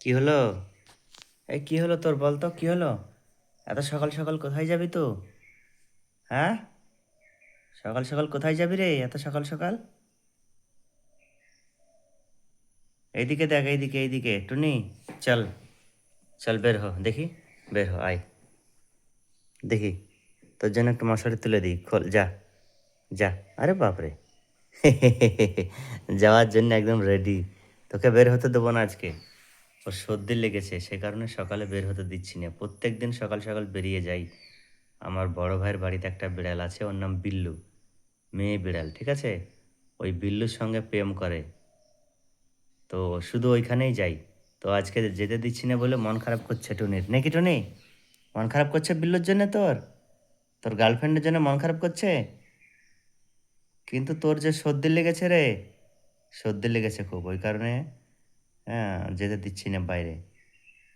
কি হলো? এই কি হলো তোর বল তো কি হলো? এত সকাল সকাল কোথায় যাবি তো হ্যাঁ? সকাল সকাল কোথায় যাবি রে এত সকাল সকাল? এইদিকে দেখ, এইদিকে এইদিকে। টুনি, চল চল বের হ, দেখি, বের হ, আয়। দেখি, তোর জন্য একটু মশারি তুলে দিই, খোল, যা যা। আরে বাপরে যাওয়ার জন্য একদম রেডি তোকে বের হতে দেবো না আজকে। ওর সর্দি লেগেছে, সে কারণে সকালে বের হতে দিচ্ছি না। প্রত্যেক দিন সকাল সকাল বেরিয়ে যাই। আমার বড় ভাইয়ের বাড়িতে একটা বিড়াল আছে, ওর নাম বিল্লু। মেয়ে বিড়াল, ঠিক আছে? ওই বিল্লুর সঙ্গে প্রেম করে। তো শুধু ওইখানেই যাই। তো আজকে যেতে দিচ্ছি না বলে মন খারাপ করছে টুনির। নাকি টুনি? মন খারাপ করছে বিল্লুর জন্য তোর? তোর গার্লফ্রেন্ডের জন্য মন খারাপ করছে? কিন্তু তোর যে সর্দি লেগেছে রে, সর্দি লেগেছে খুব। ওই কারণে হ্যাঁ যেতে দিচ্ছি না বাইরে।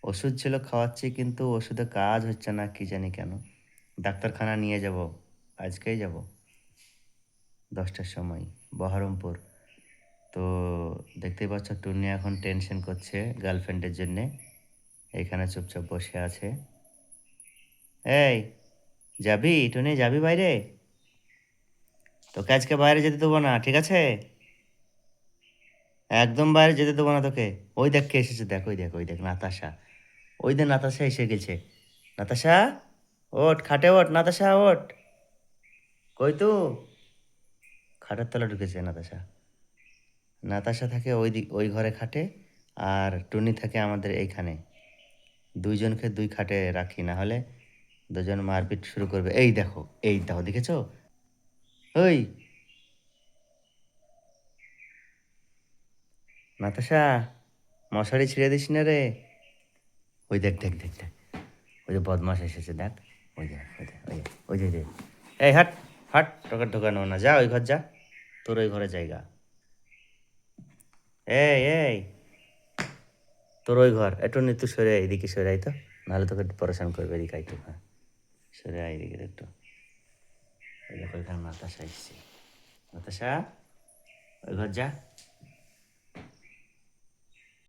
ওষুধ ছিল, খাওয়াচ্ছি, কিন্তু ওষুধে কাজ হচ্ছে না, কি জানি কেন। ডাক্তারখানা নিয়ে যাব, আজকেই যাব। দশটার সময়, বহরমপুর। তো দেখতেই পাচ্ছ, টুনি এখন টেনশন করছে গার্লফ্রেন্ডের জন্যে। এখানে চুপচাপ বসে আছে। এই, যাবি? টুনি, যাবি বাইরে? তোকে আজকে বাইরে যেতে দেবো না, ঠিক আছে? একদম বাইরে যেতে দেবো না তোকে। ওই দেখ কে এসেছে, দেখ, ওই দেখ ওই দেখ, নাতাশা। ওই দেখ নাতাশা এসে গেছে। নাতাশা ওট খাটে ওট নাতাশা ওট কই তো? খাটের তলা ঢুকেছে নাতাশা। নাতাশা থাকে ওই দিক, ওই ঘরে খাটে, আর টুনি থাকে আমাদের এইখানে। দুইজনকে দুই খাটে রাখি, না হলে দুজন মারপিট শুরু করবে। এই দেখো এই দেখো, দেখেছ? ওই নাতাশা, মশারি ছিঁড়ে দিস না রে। ওই দেখ দেখ দেখ দেখ। ওই যে বদমাস এসেছে, দেখ। ওই দেখ ওই দেখ, ওই ওই যে এই হাট হাট, তোকে ঢোকানো না। যা, ওই ঘর যা। তোর ওই ঘরে জায়গা। এই এই। তোর ওই ঘর। একটু নিতু সরে এদিকে সরে আয় তো। নাহলে তোকে পরেশান করবে এদিকে আয় তো হ্যাঁ। সরে আয় এদিকে একটু। ওই দেখো এখানে নাতাশা এসছে। নাতাশা, ওই ঘর যা।